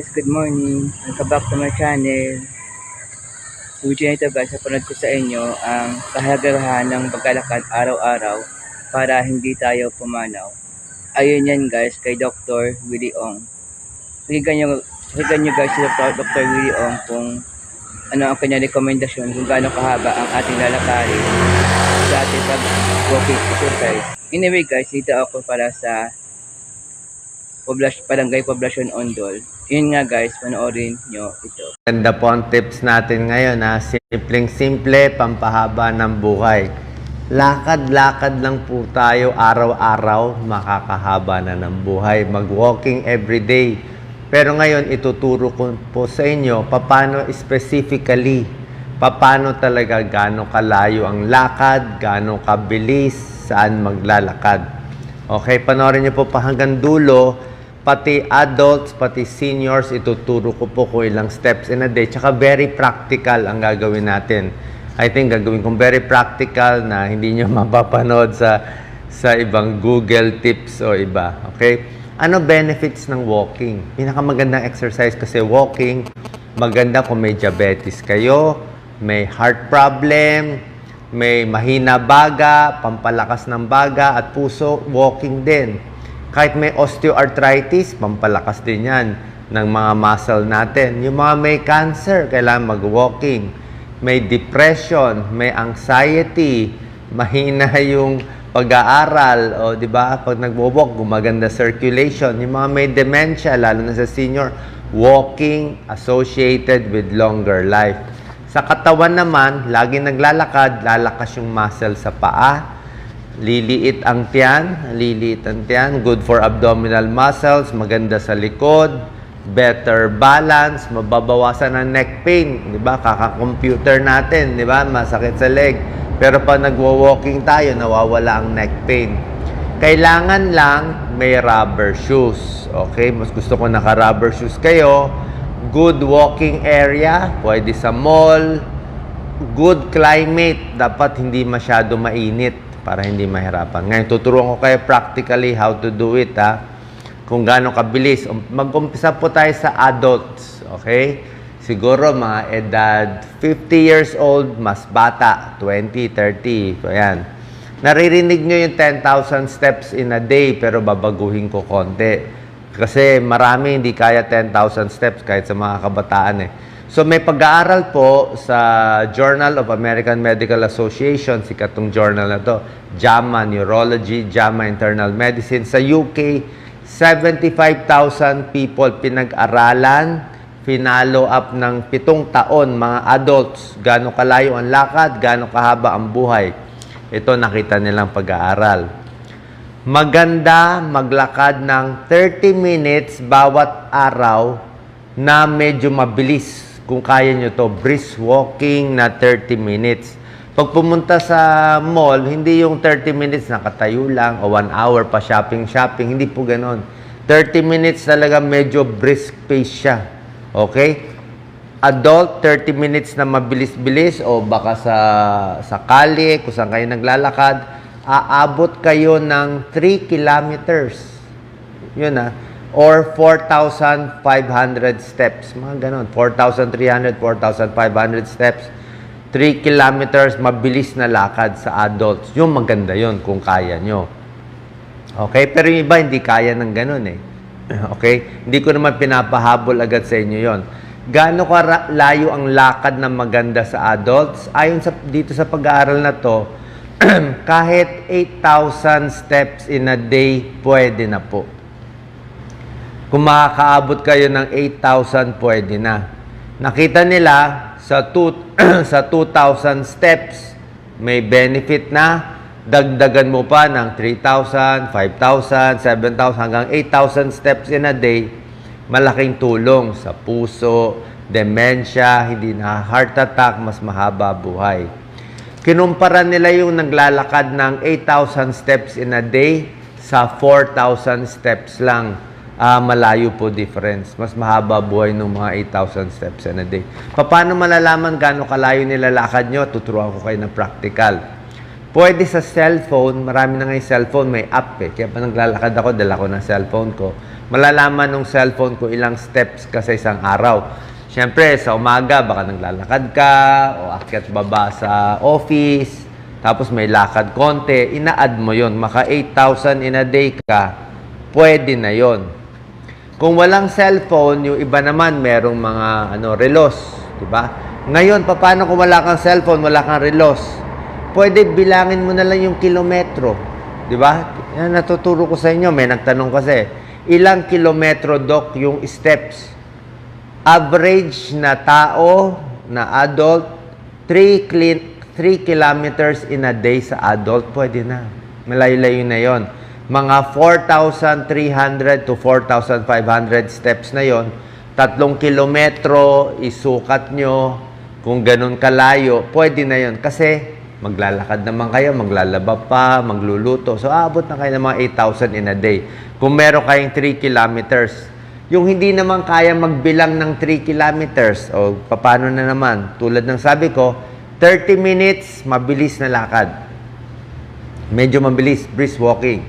guys, good morning. Welcome back to my channel. Video na ito guys, napanood ko sa inyo ang kahalagahan ng paglalakad araw-araw para hindi tayo pumanaw. Ayun yan guys, kay Dr. Willie Ong. Pakinggan nyo, pakinggan nyo guys si Dr. Willie Ong kung ano ang kanyang rekomendasyon kung gaano kahaba ang ating lalakarin sa ating pag-walking exercise. Anyway guys, dito ako para sa Poblas Barangay Poblacion Ondol. Yun nga guys, panoorin nyo ito. Ganda po ang tips natin ngayon na simpleng simple, pampahaba ng buhay. Lakad-lakad lang po tayo araw-araw, makakahaba na ng buhay. Mag-walking every day. Pero ngayon, ituturo ko po sa inyo paano specifically, paano talaga gaano kalayo ang lakad, gaano kabilis, saan maglalakad. Okay, panoorin niyo po pa hanggang dulo pati adults, pati seniors, ituturo ko po kung ilang steps in a day. Tsaka very practical ang gagawin natin. I think gagawin kong very practical na hindi nyo mapapanood sa sa ibang Google tips o iba. Okay? Ano benefits ng walking? Pinakamagandang exercise kasi walking, maganda kung may diabetes kayo, may heart problem, may mahina baga, pampalakas ng baga at puso, walking din. Kahit may osteoarthritis, pampalakas din yan ng mga muscle natin. Yung mga may cancer, kailangan mag-walking. May depression, may anxiety, mahina yung pag-aaral, o di ba? Pag nagwo-walk, gumaganda circulation. Yung mga may dementia, lalo na sa senior, walking associated with longer life. Sa katawan naman, lagi naglalakad, lalakas yung muscle sa paa, Liliit ang tiyan, liliit ang tiyan, good for abdominal muscles, maganda sa likod, better balance, mababawasan ang neck pain, 'di ba? Kaka-computer natin, 'di ba? Masakit sa leg. Pero pag nagwo-walking tayo, nawawala ang neck pain. Kailangan lang may rubber shoes. Okay? Mas gusto ko naka-rubber shoes kayo. Good walking area, pwede sa mall. Good climate, dapat hindi masyado mainit para hindi mahirapan. Ngayon, tuturuan ko kayo practically how to do it, ha? Kung gaano kabilis. Um, Mag-umpisa po tayo sa adults, okay? Siguro mga edad 50 years old, mas bata, 20, 30, ayan. Naririnig nyo yung 10,000 steps in a day, pero babaguhin ko konti. Kasi marami hindi kaya 10,000 steps kahit sa mga kabataan eh. So may pag-aaral po sa Journal of American Medical Association, sikat tong journal na to, JAMA Neurology, JAMA Internal Medicine. Sa UK, 75,000 people pinag-aralan, finalo up ng pitong taon, mga adults, gaano kalayo ang lakad, gaano kahaba ang buhay. Ito nakita nilang pag-aaral. Maganda maglakad ng 30 minutes bawat araw na medyo mabilis kung kaya nyo to, brisk walking na 30 minutes. Pag pumunta sa mall, hindi yung 30 minutes nakatayo lang o 1 hour pa shopping-shopping. Hindi po ganon. 30 minutes talaga medyo brisk pace siya. Okay? Adult, 30 minutes na mabilis-bilis o baka sa, sa kali, kung saan kayo naglalakad, aabot kayo ng 3 kilometers. Yun ah or 4,500 steps. Mga ganon. 4,300, 4,500 steps. 3 kilometers, mabilis na lakad sa adults. Yung maganda yon kung kaya nyo. Okay? Pero yung iba, hindi kaya ng ganon eh. Okay? Hindi ko naman pinapahabol agad sa inyo yon. Gaano ka layo ang lakad na maganda sa adults? Ayon sa, dito sa pag-aaral na to, kahit 8,000 steps in a day, pwede na po. Kung makakaabot kayo ng 8,000, pwede na. Nakita nila sa, two, sa 2,000 steps, may benefit na. Dagdagan mo pa ng 3,000, 5,000, 7,000, hanggang 8,000 steps in a day. Malaking tulong sa puso, dementia, hindi na heart attack, mas mahaba buhay. Kinumpara nila yung naglalakad ng 8,000 steps in a day sa 4,000 steps lang uh, malayo po difference. Mas mahaba buhay ng mga 8,000 steps in a day. Paano malalaman gaano kalayo nilalakad nyo? Tuturuan ko kayo ng practical. Pwede sa cellphone, marami na ngayon cellphone, may app eh. Kaya pa naglalakad ako, dala ko ng cellphone ko. Malalaman ng cellphone ko ilang steps ka sa isang araw. Siyempre, sa umaga, baka naglalakad ka, o akyat baba sa office, tapos may lakad konti, ina-add mo yon Maka 8,000 in a day ka, pwede na yon Kung walang cellphone, yung iba naman merong mga ano relos, 'di ba? Ngayon, paano kung wala kang cellphone, wala kang relos? Pwede bilangin mo na lang yung kilometro, 'di ba? Yan natuturo ko sa inyo, may nagtanong kasi, ilang kilometro doc yung steps? Average na tao na adult 3 clean 3 kilometers in a day sa adult, pwede na. Malayo-layo na yon. Mga 4,300 to 4,500 steps na yon. Tatlong kilometro, isukat nyo. Kung ganun kalayo, pwede na yon. Kasi maglalakad naman kayo, maglalaba pa, magluluto. So, aabot na kayo ng mga 8,000 in a day. Kung meron kayong 3 kilometers, yung hindi naman kaya magbilang ng 3 kilometers, o paano na naman, tulad ng sabi ko, 30 minutes, mabilis na lakad. Medyo mabilis, brisk walking.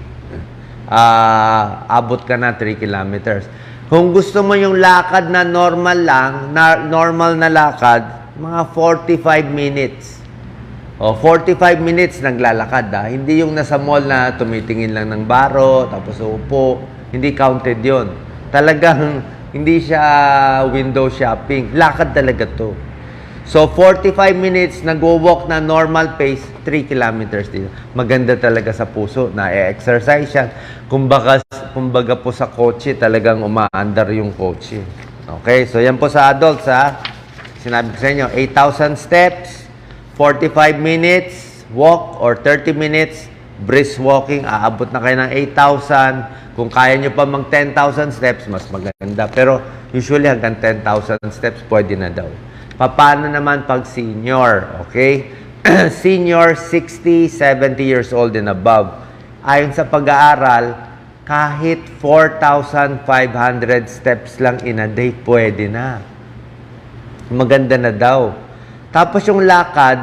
Ah, abot ka na 3 kilometers. Kung gusto mo yung lakad na normal lang, na normal na lakad, mga 45 minutes. O, 45 minutes naglalakad ah. Hindi yung nasa mall na tumitingin lang ng baro, tapos upo. Hindi counted yon. Talagang hindi siya window shopping. Lakad talaga to. So, 45 minutes, nag-walk na normal pace, 3 kilometers din. Maganda talaga sa puso na e-exercise yan. Kumbaga, kumbaga po sa kotse, talagang umaandar yung kotse. Okay, so yan po sa adults ha. Sinabi ko sa inyo, 8,000 steps, 45 minutes, walk or 30 minutes, brisk walking, aabot na kayo ng 8,000. Kung kaya nyo pa mag 10,000 steps, mas maganda. Pero usually hanggang 10,000 steps, pwede na daw. Paano naman pag senior? Okay? senior, 60, 70 years old and above. Ayon sa pag-aaral, kahit 4,500 steps lang in a day, pwede na. Maganda na daw. Tapos yung lakad,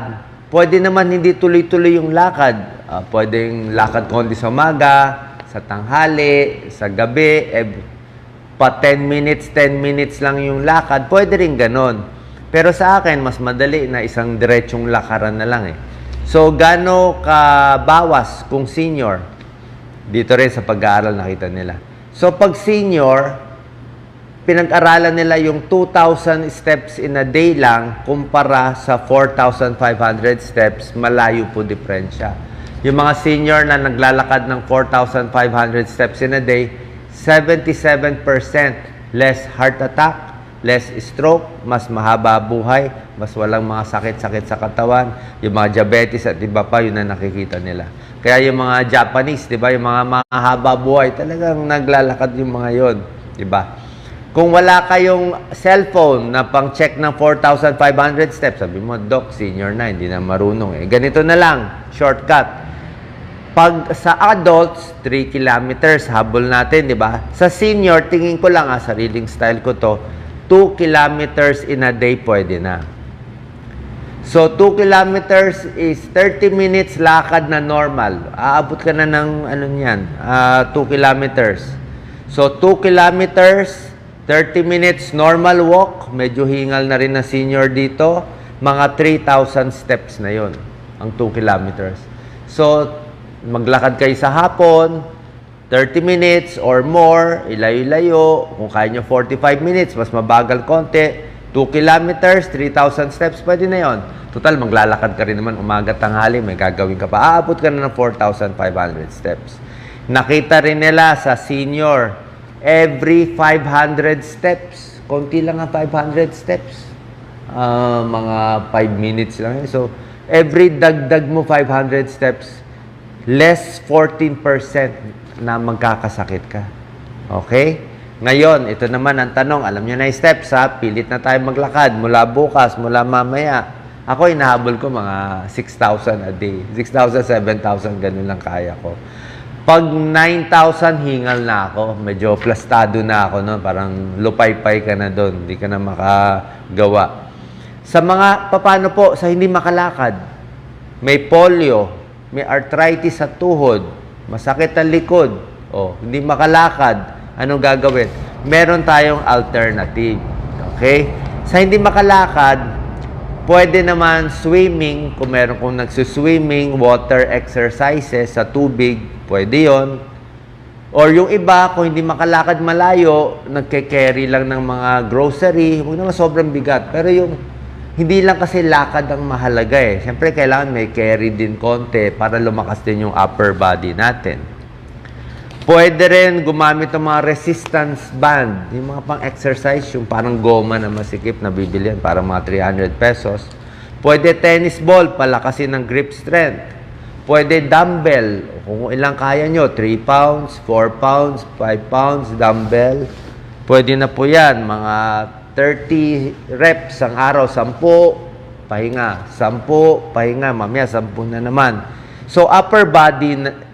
pwede naman hindi tuloy-tuloy yung lakad. Ah, pwedeng lakad konti sa umaga, sa tanghali, sa gabi, eh, pa 10 minutes, 10 minutes lang yung lakad, pwede rin ganon. Pero sa akin, mas madali na isang diretsong lakaran na lang eh. So, gano ka bawas kung senior? Dito rin sa pag-aaral nakita nila. So, pag senior, pinag-aralan nila yung 2,000 steps in a day lang kumpara sa 4,500 steps, malayo po diferensya. Yung mga senior na naglalakad ng 4,500 steps in a day, 77% less heart attack, less stroke, mas mahaba buhay, mas walang mga sakit-sakit sa katawan, yung mga diabetes at iba pa, yun na nakikita nila. Kaya yung mga Japanese, di ba, yung mga mahaba buhay, talagang naglalakad yung mga yon, di ba? Kung wala kayong cellphone na pang-check ng 4,500 steps, sabi mo, Doc, senior na, hindi na marunong. Eh. Ganito na lang, shortcut. Pag sa adults, 3 kilometers, habol natin, di ba? Sa senior, tingin ko lang, ah, sariling style ko to, 2 kilometers in a day pwede na. So, 2 kilometers is 30 minutes lakad na normal. Aabot ka na ng, ano niyan, ah, 2 kilometers. So, 2 kilometers, 30 minutes normal walk. Medyo hingal na rin na senior dito. Mga 3,000 steps na yon ang 2 kilometers. So, maglakad kayo sa hapon, 30 minutes or more, ilayo-layo. Kung kaya nyo 45 minutes, mas mabagal konti. 2 kilometers, 3,000 steps, pwede na yon. Total, maglalakad ka rin naman umaga tanghali, may gagawin ka pa. Aabot ka na ng 4,500 steps. Nakita rin nila sa senior, every 500 steps, konti lang ang 500 steps. Ah, mga 5 minutes lang. yun. So, every dagdag mo 500 steps, less 14% na magkakasakit ka. Okay? Ngayon, ito naman ang tanong. Alam niyo na yung steps, ha? Pilit na tayo maglakad mula bukas, mula mamaya. Ako, inahabol ko mga 6,000 a day. 6,000, 7,000, ganun lang kaya ko. Pag 9,000, hingal na ako. Medyo plastado na ako, no? Parang lupay-pay ka na doon. Hindi ka na makagawa. Sa mga, paano po, sa hindi makalakad, may polio, may arthritis sa tuhod, masakit ang likod, o hindi makalakad, anong gagawin? Meron tayong alternative. Okay? Sa hindi makalakad, pwede naman swimming, kung meron kong nagsuswimming, water exercises sa tubig, pwede yon. Or yung iba, kung hindi makalakad malayo, nagke-carry lang ng mga grocery, huwag naman sobrang bigat. Pero yung hindi lang kasi lakad ang mahalaga eh. Siyempre, kailangan may carry din konti para lumakas din yung upper body natin. Pwede rin gumamit ng mga resistance band. Yung mga pang-exercise, yung parang goma na masikip na bibilihan, parang mga 300 pesos. Pwede tennis ball, palakasin ng grip strength. Pwede dumbbell, kung ilang kaya nyo, 3 pounds, 4 pounds, 5 pounds, dumbbell. Pwede na po yan, mga 30 reps ang araw, 10, pahinga, 10, pahinga, mamaya 10 na naman. So upper body,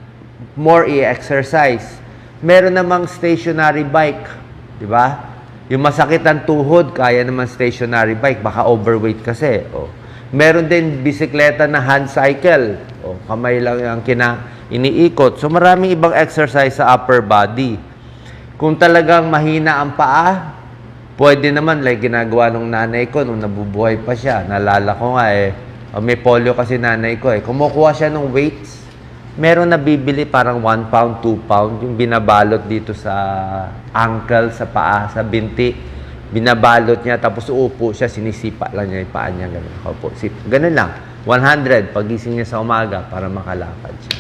more i-exercise. Meron namang stationary bike, di ba? Yung masakit ang tuhod, kaya naman stationary bike, baka overweight kasi. O. Meron din bisikleta na hand cycle. O, kamay lang ang kina iniikot. So maraming ibang exercise sa upper body. Kung talagang mahina ang paa, pwede naman like ginagawa nung nanay ko nung nabubuhay pa siya. Nalala ko nga eh, oh, may polio kasi nanay ko eh. Kumukuha siya ng weights. Meron na bibili parang 1 pound, 2 pound, yung binabalot dito sa ankle, sa paa, sa binti. Binabalot niya, tapos uupo siya, sinisipa lang niya yung paa niya. Ganun, Opo, sit. ganun lang. 100, pagising niya sa umaga para makalakad siya.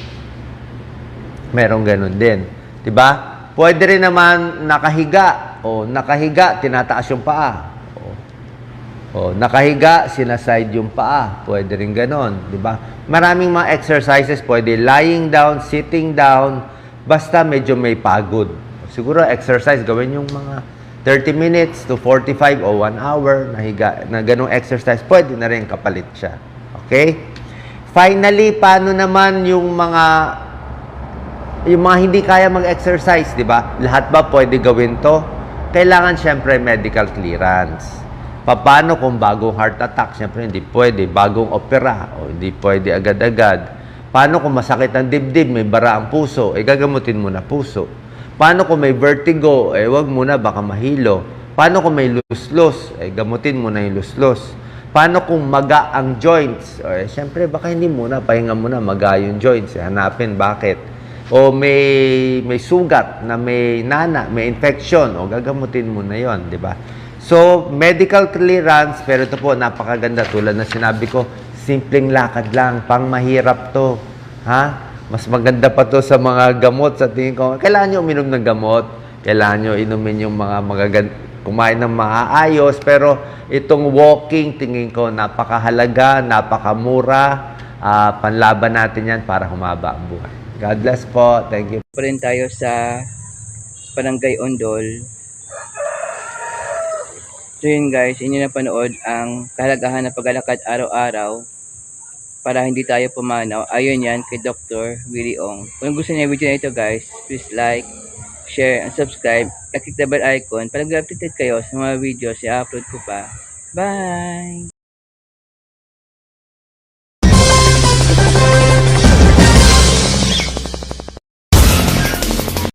Merong ganun din. 'Di ba? Pwede rin naman nakahiga. O nakahiga, tinataas yung paa. O, o nakahiga, sinaside yung paa. Pwede rin ganon. 'di ba? Maraming mga exercises pwede lying down, sitting down, basta medyo may pagod. Siguro exercise gawin yung mga 30 minutes to 45 o 1 hour na higa na ganong exercise, pwede na rin kapalit siya. Okay? Finally, paano naman yung mga yung mga hindi kaya mag-exercise, di ba? Lahat ba pwede gawin to? Kailangan syempre medical clearance. Paano kung bagong heart attack? Syempre hindi pwede. Bagong opera, o hindi pwede agad-agad. Paano kung masakit ang dibdib, may bara ang puso? Eh, gagamutin mo na puso. Paano kung may vertigo? Eh, wag muna, baka mahilo. Paano kung may luslos? Eh, gamutin mo na yung luslos. Paano kung maga ang joints? Eh, syempre, baka hindi muna, pahinga muna, maga yung joints. Eh, hanapin, bakit? O may, may sugat na may nana, may infection, o gagamutin mo na yon, di ba? So, medical clearance, pero ito po, napakaganda. Tulad na sinabi ko, simpleng lakad lang, pang mahirap to. Ha? Mas maganda pa to sa mga gamot sa tingin ko. Kailangan nyo uminom ng gamot. Kailangan nyo inumin yung mga magagan kumain ng maayos. Pero itong walking, tingin ko, napakahalaga, napakamura. Ah, panlaban natin yan para humaba ang buhay. God bless po. Thank you. pa rin tayo sa Barangay Ondol. So yun guys, inyo na panood ang kahalagahan ng paglalakad araw-araw para hindi tayo pumanaw. Ayun yan kay Dr. Willie Ong. Kung gusto niyo yung video na ito guys, please like, share, and subscribe. At click the bell icon para updated kayo sa mga videos i-upload ko pa. Bye!